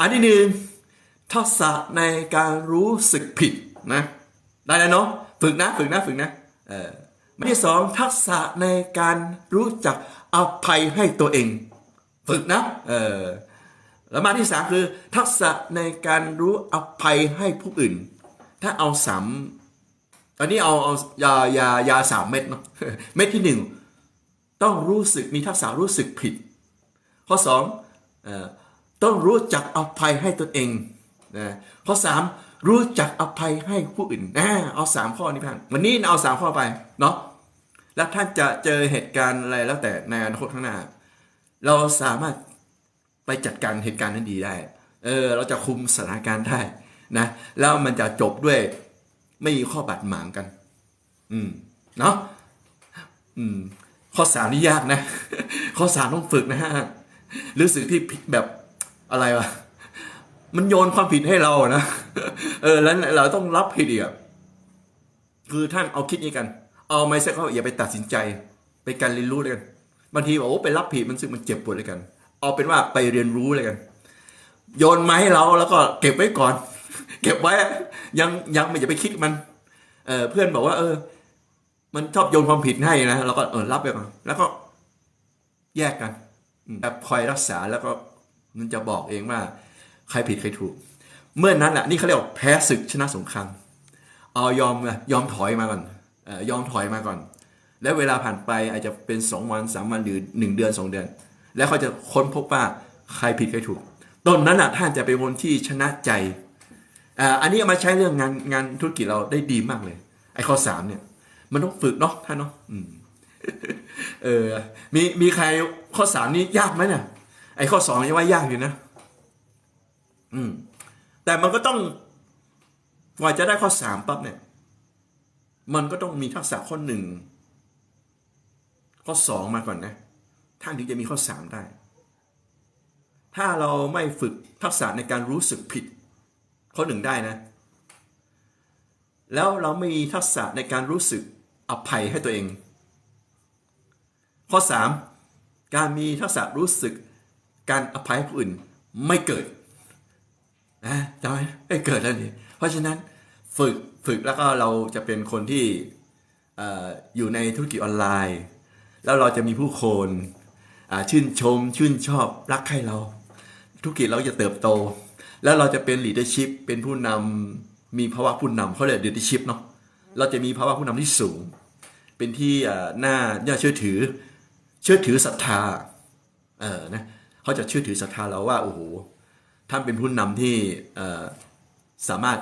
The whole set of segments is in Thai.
อันที่หนึ่งทักษะในการรู้สึกผิดนะได้แล้วเนาะฝึกนะฝึกนะฝึกนะเอออันที่สองทักษะในการรู้จักอภัยให้ตัวเอง ฝึกนะเออแล้วมาที่สามคือ ทักษะในการรู้อภัยให้ผู้อื่น ถ้าเอาสามอันนี้เอาเอายายายาสามเม็ดเนาะเม็ดที่หนึ่งต้องรู้สึกมีทักษะรู้สึกผิด ข้อสองเออ ต้องรู้จักอภัยให้ตนเองนะข้อสามรู้จักอภัยให้ผู้อื่นนะเอาสามข้อนี้พันวันนี้เอาสามข้อไปเนาะแล้วท่านจะเจอเหตุการณ์อะไรแล้วแต่ในอนาคตข้างหน้า เราสามารถไปจัดการเหตุการณ์นั้นดีได้เออเราจะคุมสถานการณ์ได้นะแล้วมันจะจบด้วยไม่มีข้อบาดหมางกัน อืมเนาะอืมข้อสามนี่ยากนะ ข้อสามต้องฝึกนะฮะรู้สึกที่ผิดแบบ อะไรวะมันโยนความผิดให้เราอะนะเออแล้วเราต้องรับผิดอีกอะคือท่านเอาคิดนี้กัน เอาไม่ใช่เขาอย่าไปตัดสินใจ ไปการเรียนรู้เลยกันบางทีบอกโอ้ไปรับผิดมันสึกมันเจ็บปวดเลยกัน เอาเป็นว่าไปเรียนรู้เลยกัน โยนมาให้เราแล้วก็เก็บไว้ก่อน เก็บไว้ยังยังไม่อย่าไปคิดมัน เออเพื่อนบอกว่า เออ มันชอบโยนความผิดให้นะเราก็เออรับไปก่อนแล้วก็แยกกันอืมแบบคอยรักษาแล้วก็ มันจะบอกเองว่าใครผิดใครถูก เมื่อนั้นแหละนี่เขาเรียกว่าแพ้ศึกชนะสงครามเอายอมยอมถอยมาก่อนอยอมถอยมาก่อน แล้วเวลาผ่านไปอาจจะเป็นสองวันสามวันหรือหนึ่งเดือนสองเดือน แล้วเขาจะค้นพบว่าใครผิดใครถูกตอนนั้นอะท่านจะเป็นคนที่ชนะใจอ,อันนี้มาใช้เรื่องงานงานธุรกิจเราได้ดีมากเลย ไอ้ข้อสามเนี่ย มันต้องฝึกเนาะท่านเนาะมเออมีมีใครข้อสามนี้ยากไหมเนี่ย ไอ้ข้อสองยังว่ายากอยู่นะ อืม แต่มันก็ต้องกว่าจะได้ข้อสามปั๊บเนี่ย มันก็ต้องมีทักษะข้อหนึ่งข้อสองมาก่อนนะท่านถึงจะมีข้อสามได้ ถ้าเราไม่ฝึกทักษะในการรู้สึกผิด ข้อหนึ่งได้นะ แล้วเราไม่มีทักษะในการรู้สึกอภัยให้ตัวเอง ข้อสามการมีทักษะรู้สึก การอภัยผู้อื่นไม่เกิดนะจำไหมไม่เกิดแล้วนี่เพราะฉะนั้นฝึกฝึกแล้วก็เราจะเป็นคนที่อยู่ในธุรกิจออนไลน์ แล้วเราจะมีผู้คนชื่นชม ชื่นชอบรักใครเรา ธุรกิจเราจะเติบโต แล้วเราจะเป็น leadership เป็นผู้นำมีภาวะผู้นำเขาเรียก leadership เนาะเราจะมีภาวะผู้นำที่สูง เป็นที่เอ่อน่าน่าเชื่อถือ เชื่อถือศรัทธาเออนะ เขาจะเชื่อถือศรัทธาเราว่าโอ้โหท่านเป็นผู้นำที่สามารถ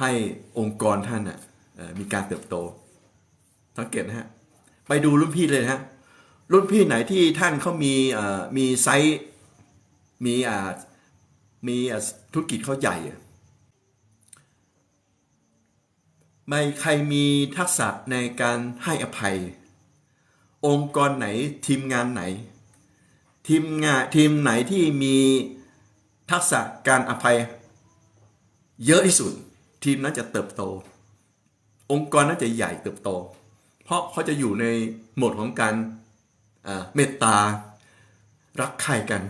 ให้องค์กรท่านนะมีการเติบโต สังเกตนะฮะ ไปดูรุ่นพี่เลยนะฮะ รุ่นพี่ไหนที่ท่านเขามีมีไซส์มีอ่ามีอาธุรกิจเขาใหญ่ไม่ใครมีทักษะในการให้อภัย องค์กรไหนทีมงานไหน ทีมงานทีมไหนที่มีทักษะการอภัยเยอะที่สุด ทีมนั้นจะเติบโต องค์กรนั้นจะใหญ่เติบโต เพราะเขาจะอยู่ในโหมดของการเมตตารักใครกัน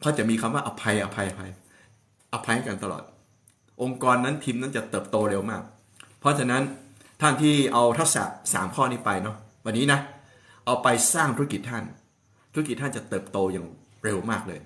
เขาจะมีคำว่าอภัยอภัยอภัยอภัยกันตลอด องค์กรนั้นทีมนั้นจะเติบโตเร็วมาก เพราะฉะนั้นท่านที่เอาทักษะสามข้อนี้ไปเนาะวันนี้นะเอาไปสร้างธุรกิจท่าน ธุรกิจท่านจะเติบโตอย่างเร็วมากเลย